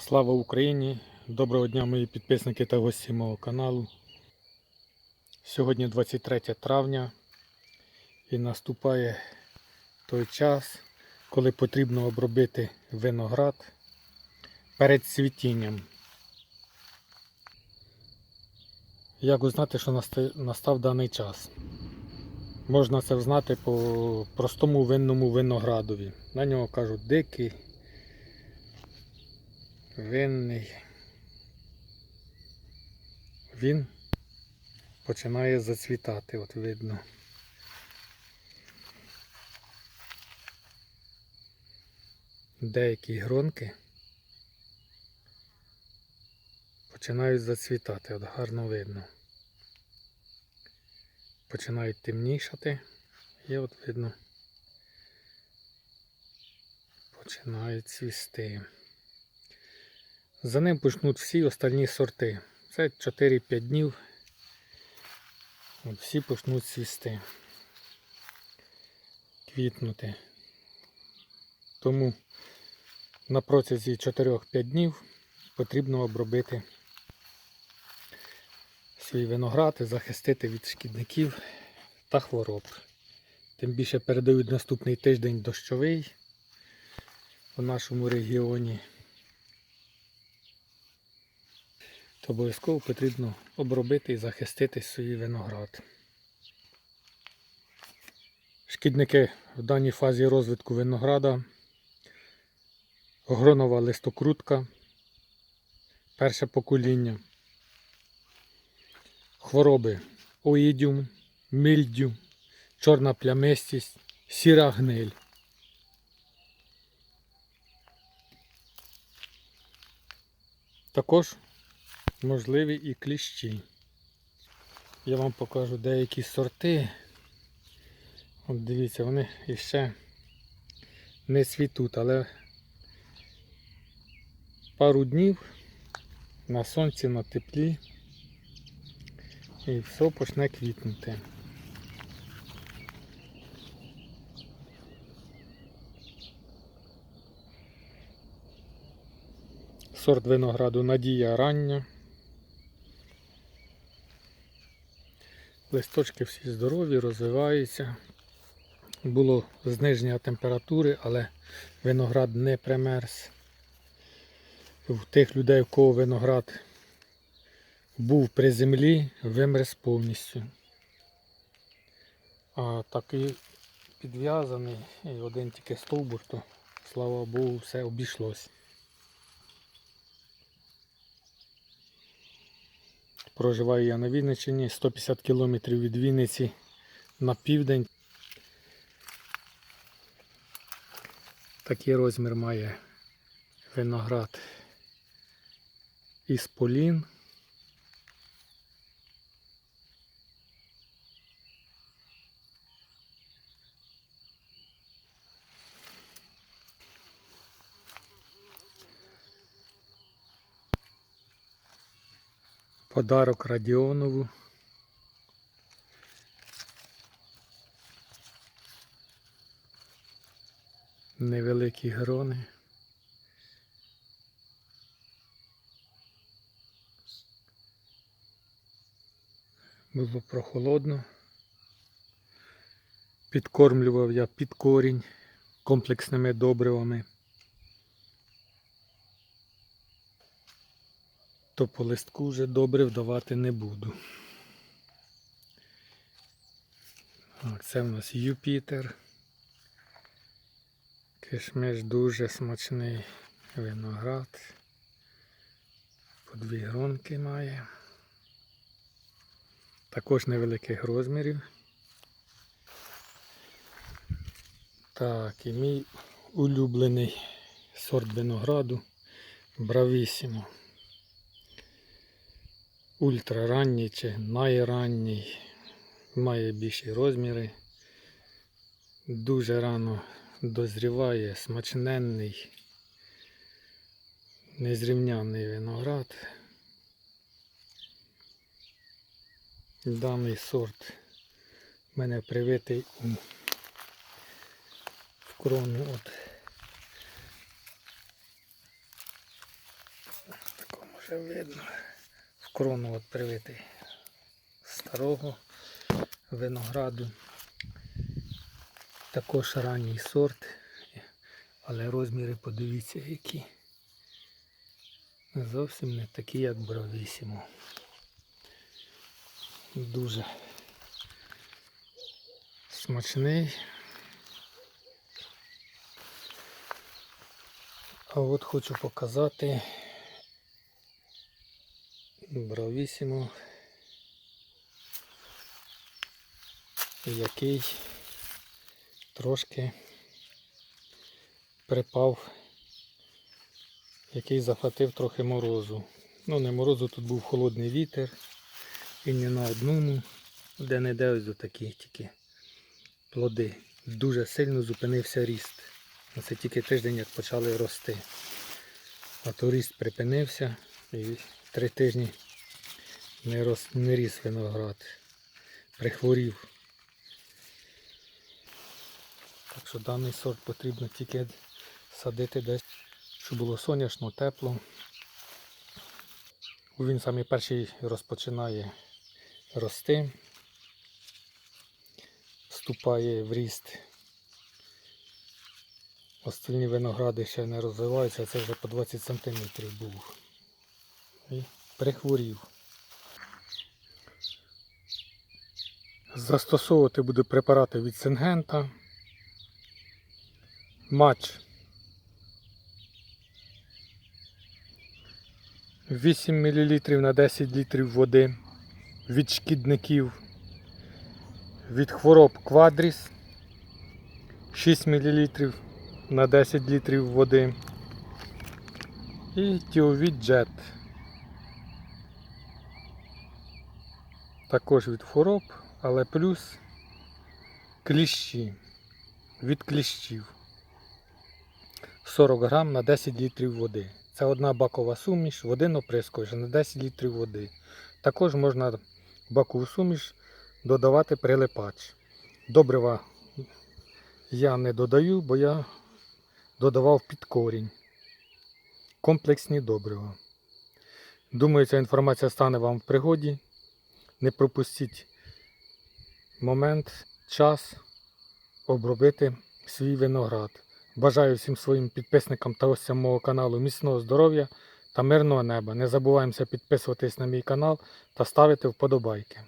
Слава Україні! Доброго дня мої підписники та гості мого каналу. Сьогодні 23 травня і наступає той час, коли потрібно обробити виноград перед цвітінням. Як узнати, що настав даний час? Можна це взнати по простому винному виноградові. На нього кажуть дикий, винний. Він починає зацвітати, от видно. Деякі гронки починають зацвітати, от гарно видно. Починають темнішати і от видно починають цвісти. За ним почнуть всі остальні сорти. Це 4-5 днів. Всі почнуть цвісти. Квітнути. Тому на протязі 4-5 днів потрібно обробити свій виноград і захистити від шкідників та хвороб. Тим більше передають наступний тиждень дощовий у нашому регіоні. то обов'язково потрібно обробити і захистити свій виноград. Шкідники в даній фазі розвитку винограда, гронова листокрутка, перше покоління, хвороби оїдіум, мільдю, чорна плямистість, сіра гниль. Також можливі і кліщі. Я вам покажу деякі сорти. От дивіться, вони іще не цвітуть, але пару днів на сонці, на теплі і все почне квітнути. Сорт винограду Надія рання. Листочки всі здорові, розвиваються. Було зниження температури, але виноград не примерз. В тих людей, в кого виноград був при землі, вимерз повністю. А такий підв'язаний і один тільки стовбур, то слава Богу, все обійшлось. Проживаю я на Вінниччині, 150 кілометрів від Вінниці на південь. Такий розмір має виноград із полін. Подарок Радіонову. Невеликі грони. Було прохолодно. Підкормлював я під корінь комплексними добривами. То по листку вже добре вдавати не буду. Так, це в нас Юпітер. Кишмиш дуже смачний виноград. По дві гронки має. Також невеликих розмірів. Так, і мій улюблений сорт винограду Бравісімо ультраранній чи найранній, має більші розміри, дуже рано дозріває, смачненний, незрівнянний виноград. Даний сорт в мене привитий у в крону от такому Вже видно. Крону от привитий старого винограду. Також ранній сорт, але розміри подивіться які. Зовсім не такі, як бровісімо. Дуже смачний. А от хочу показати бровісімо, який трошки припав, який захватив трохи морозу. Ну не морозу, тут був холодний вітер і не на одному, де не де ось до такі тільки плоди. Дуже сильно зупинився ріст. Це тільки тиждень як почали рости. А то ріст припинився і три тижні не, рос, не ріс виноград. Прихворів. Так що даний сорт потрібно тільки садити десь, щоб було сонячно, тепло. Він самий перший розпочинає рости, вступає в ріст. Остальні виногради ще не розвиваються, це вже по 20 см був. І прихворів. Застосовувати буду препарати від Сингента. Матч 8 мл на 10 літрів води від шкідників, від хвороб квадріс 6 мл на 10 літрів води і тіовід джет. Також від хвороб, але плюс кліщі від кліщів. 40 грам на 10 літрів води. Це одна бакова суміш, один оприскувач на 10 літрів води. Також можна бакову суміш додавати прилипач. Добрива я не додаю, бо я додавав під корінь. Комплексні добрива. Думаю, ця інформація стане вам в пригоді. Не пропустіть момент, час обробити свій виноград. Бажаю всім своїм підписникам та гостям мого каналу міцного здоров'я та мирного неба. Не забуваємося підписуватись на мій канал та ставити вподобайки.